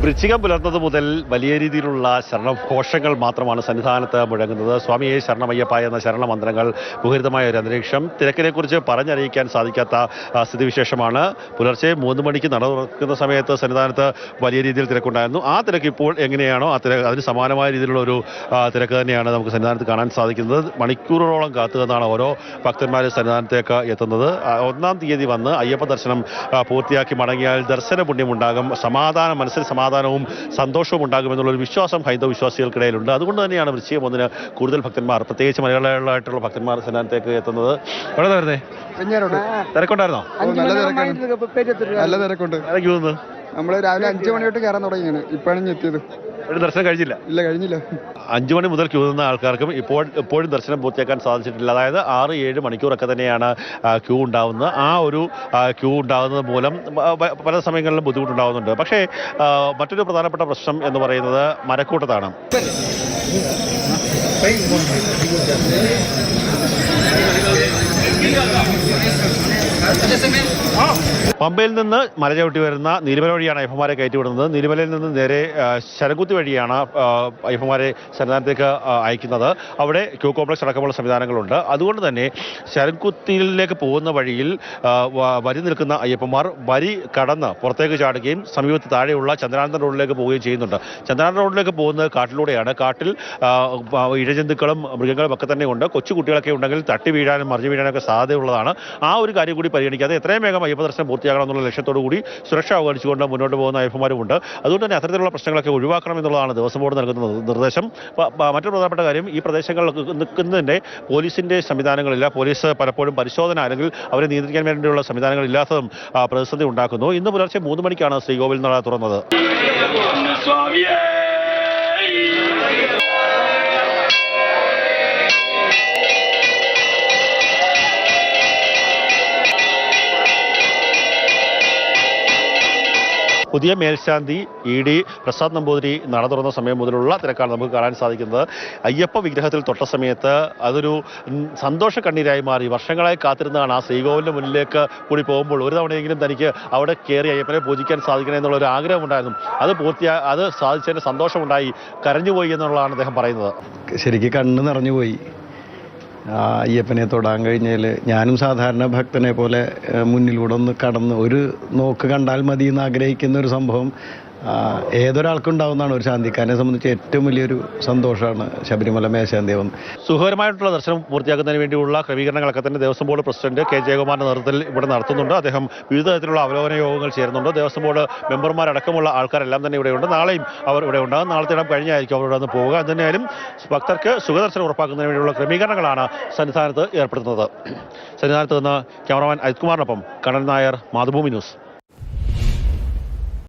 വൃശ്ചികം പുലർന്നത് മുതൽ വലിയ രീതിയിലുള്ള ശരണഘോഷങ്ങൾ മാത്രമാണ് സന്നിധാനത്ത് മുഴങ്ങുന്നത്. സ്വാമിയെ ശരണമയ്യപ്പ എന്ന ശരണമന്ത്രങ്ങൾ മുഖരിതമായ ഒരു അന്തരീക്ഷം തിരക്കിനെക്കുറിച്ച് പറഞ്ഞറിയിക്കാൻ സാധിക്കാത്ത സ്ഥിതിവിശേഷമാണ്. പുലർച്ചെ മൂന്ന് മണിക്ക് നട തുറക്കുന്ന സമയത്ത് സന്നിധാനത്ത് വലിയ രീതിയിൽ തിരക്കുണ്ടായിരുന്നു. ആ തിരക്ക് ഇപ്പോൾ എങ്ങനെയാണോ ആ തിരക്ക് അതിന് സമാനമായ രീതിയിലുള്ള ഒരു തിരക്ക് തന്നെയാണ് നമുക്ക് സന്നിധാനത്ത് കാണാൻ സാധിക്കുന്നത്. മണിക്കൂറുകളോളം കാത്തുനിന്നാണ് ഓരോ ഭക്തന്മാർ സന്നിധാനത്തേക്ക് എത്തുന്നത്. ഒന്നാം തീയതി വന്ന് അയ്യപ്പ ദർശനം പൂർത്തിയാക്കി മടങ്ങിയാൽ ദർശന പുണ്യമുണ്ടാകും. സമാധാനം മനസ്സിൽ സമാധാനവും സന്തോഷവും ഉണ്ടാകുമെന്നുള്ളൊരു വിശ്വാസം ഹൈന്ദവ വിശ്വാസികൾക്കിടയിലുണ്ട്. അതുകൊണ്ട് തന്നെയാണ് വൃശ്ചികം ഒന്നിന് കൂടുതൽ ഭക്തന്മാർ പ്രത്യേകിച്ച് മലയാളികളായിട്ടുള്ള ഭക്തന്മാർ സന്നാനത്തേക്ക് എത്തുന്നത്. എവിടെ വരുന്നേ? വെഞ്ഞാറോട് തിരക്കുണ്ടായിരുന്നോ? നല്ല തിരക്കുണ്ട്. നമ്മൾ രാവിലെ അഞ്ചു മണി തൊട്ട് കയറാൻ തുടങ്ങിയാണ് ഇപ്പോഴാണ് ഇനി എത്തിയത് ഒരു ദർശനം കഴിഞ്ഞില്ല. ഇല്ല കഴിഞ്ഞില്ല. അഞ്ചു മണി മുതൽ ക്യൂ നിന്ന ആൾക്കാർക്കും ഇപ്പോൾ എപ്പോഴും ദർശനം പൂർത്തിയാക്കാൻ സാധിച്ചിട്ടില്ല. അതായത് ആറ് ഏഴ് മണിക്കൂറൊക്കെ തന്നെയാണ് ക്യൂ ഉണ്ടാവുന്നത്. ആ ഒരു ക്യൂ ഉണ്ടാകുന്നത് മൂലം പല സമയങ്ങളിലും ബുദ്ധിമുട്ടുണ്ടാകുന്നുണ്ട് പക്ഷേ മറ്റൊരു പ്രധാനപ്പെട്ട പ്രശ്നം എന്ന് പറയുന്നത് മരക്കൂട്ടത്താണ്. പമ്പയിൽ നിന്ന് മല ചവിട്ടി വരുന്ന നീലിമല വഴിയാണ് അയ്യപ്പന്മാരെ കയറ്റിവിടുന്നത്. നീലിമലയിൽ നിന്ന് നേരെ ശരകുത്തി വഴിയാണ് അയ്യപ്പന്മാരെ സന്നിധാനത്തേക്ക് അയക്കുന്നത്. അവിടെ ക്യൂ കോംപ്ലക്സ് അടക്കമുള്ള സംവിധാനങ്ങളുണ്ട്. അതുകൊണ്ട് തന്നെ ശരകുത്തിയിലേക്ക് പോകുന്ന വഴിയിൽ വരി നിൽക്കുന്ന അയ്യപ്പന്മാർ വരി കടന്ന് പുറത്തേക്ക് ചാടുകയും സമീപത്ത് താഴെയുള്ള ചന്ദ്രാനന്ദ റോഡിലേക്ക് പോവുകയും ചെയ്യുന്നുണ്ട്. ചന്ദ്രാനന്ദ റോഡിലേക്ക് പോകുന്നത് കാട്ടിലൂടെയാണ്. കാട്ടിൽ ഇഴജന്തുക്കളും മൃഗങ്ങളും ഒക്കെ തന്നെ ഉണ്ട് കൊച്ചു കുട്ടികളൊക്കെ ഉണ്ടെങ്കിൽ തട്ടി വീഴാനും മറിഞ്ഞു വീഴാനൊക്കെ സാധ്യതയുള്ളതാണ്. ആ ഒരു കാര്യം കൂടി പരിഗണിക്കാതെ എത്രയും വേഗം അയ്യപ്പ ദർശനം പൂർത്തിയാകണം എന്നുള്ള ലക്ഷ്യത്തോടു കൂടി സുരക്ഷ അവഗണിച്ചുകൊണ്ട് മുന്നോട്ട് പോകുന്ന അയ്യപ്പന്മാരുമുണ്ട്. അതുകൊണ്ട് തന്നെ അത്തരത്തിലുള്ള പ്രശ്നങ്ങളൊക്കെ ഒഴിവാക്കണം എന്നുള്ളതാണ് ദേവസ്വം ബോർഡ് നൽകുന്ന നിർദ്ദേശം. മറ്റൊരു പ്രധാനപ്പെട്ട കാര്യം ഈ പ്രദേശങ്ങളിൽ നിൽക്കുന്നതിന്റെ പോലീസിന്റെ സംവിധാനങ്ങളില്ല. പോലീസ് പലപ്പോഴും പരിശോധന അല്ലെങ്കിൽ അവരെ നിയന്ത്രിക്കാൻ വേണ്ടിയുള്ള സംവിധാനങ്ങൾ ഇല്ലാത്തതും പ്രതിസന്ധി ഉണ്ടാക്കുന്നു. ഇന്ന് പുലർച്ചെ മൂന്ന് മണിക്കാണ് ശ്രീകോവിൽ നട തുറന്നത്. പുതിയ മേൽശാന്തി ഇ ഡി പ്രസാദ് നമ്പൂതിരി നട തുറന്ന സമയം മുതലുള്ള തിരക്കാണ് നമുക്ക് കാണാൻ സാധിക്കുന്നത്. അയ്യപ്പ വിഗ്രഹത്തിൽ തൊട്ട സമയത്ത് അതൊരു സന്തോഷ കണ്ണീരായി മാറി. വർഷങ്ങളായി കാത്തിരുന്നതാണ്. ആ ശ്രീകോവിലിന്റെ മുന്നിലേക്ക് കൂടി പോകുമ്പോൾ ഒരു തവണയെങ്കിലും തനിക്ക് അവിടെ കയറി അയ്യപ്പനെ പൂജിക്കാൻ സാധിക്കണം എന്നുള്ള ഒരു ആഗ്രഹമുണ്ടായിരുന്നു അത് പൂർത്തിയാ അത് സാധിച്ചതിന് സന്തോഷമുണ്ടായി. കരഞ്ഞുപോയി എന്നുള്ളതാണ് അദ്ദേഹം പറയുന്നത്. ശരിക്കും കണ്ണ് നിറഞ്ഞു പോയി ആ അയ്യപ്പനെ തൊടാൻ കഴിഞ്ഞതിൽ ഞാനും സാധാരണ ഭക്തനെ പോലെ മുന്നിലൂടെ ഒന്ന് കടന്ന് ഒരു നോക്ക് കണ്ടാൽ മതി എന്ന് ആഗ്രഹിക്കുന്ന ഒരു സംഭവം ആ, ഏതൊരാൾക്കുണ്ടാവുന്നതാണ് ഒരു ശാന്തിക്കാരനെ സംബന്ധിച്ച് ഏറ്റവും വലിയൊരു സന്തോഷമാണ് ശബരിമല മേശാന്തിയാവുന്നത് സുഖകരമായിട്ടുള്ള ദർശനം പൂർത്തിയാക്കുന്നതിന് വേണ്ടിയുള്ള ക്രമീകരണങ്ങളൊക്കെ തന്നെ ദേവസ്വം ബോർഡ് പ്രസിഡന്റ് കെ. ജയകുമാറിന്റെ നേതൃത്വത്തിൽ ഇവിടെ നടത്തുന്നുണ്ട്. അദ്ദേഹം വിവിധ തരത്തിലുള്ള അവലോകന യോഗങ്ങൾ ചേരുന്നുണ്ട്. ദേവസ്വം ബോർഡ് മെമ്പർമാരടക്കമുള്ള ആൾക്കാരെല്ലാം തന്നെ ഇവിടെയുണ്ട് നാളെയും അവർ ഇവിടെ ഉണ്ടാകും നാളത്തെ ഇടം കഴിഞ്ഞായിരിക്കും അവരോട് നിന്ന് പോവുക. എന്തായാലും ഭക്തർക്ക് സുഖദർശനം ഉറപ്പാക്കുന്നതിന് വേണ്ടിയുള്ള ക്രമീകരണങ്ങളാണ് സന്നിധാനത്ത് ഏർപ്പെടുത്തുന്നത്. സന്നിധാനത്ത് നിന്ന് ക്യാമറമാൻ അജിത് കുമാറിനൊപ്പം കണ്ണൻ നായർ മാതൃഭൂമി ന്യൂസ്.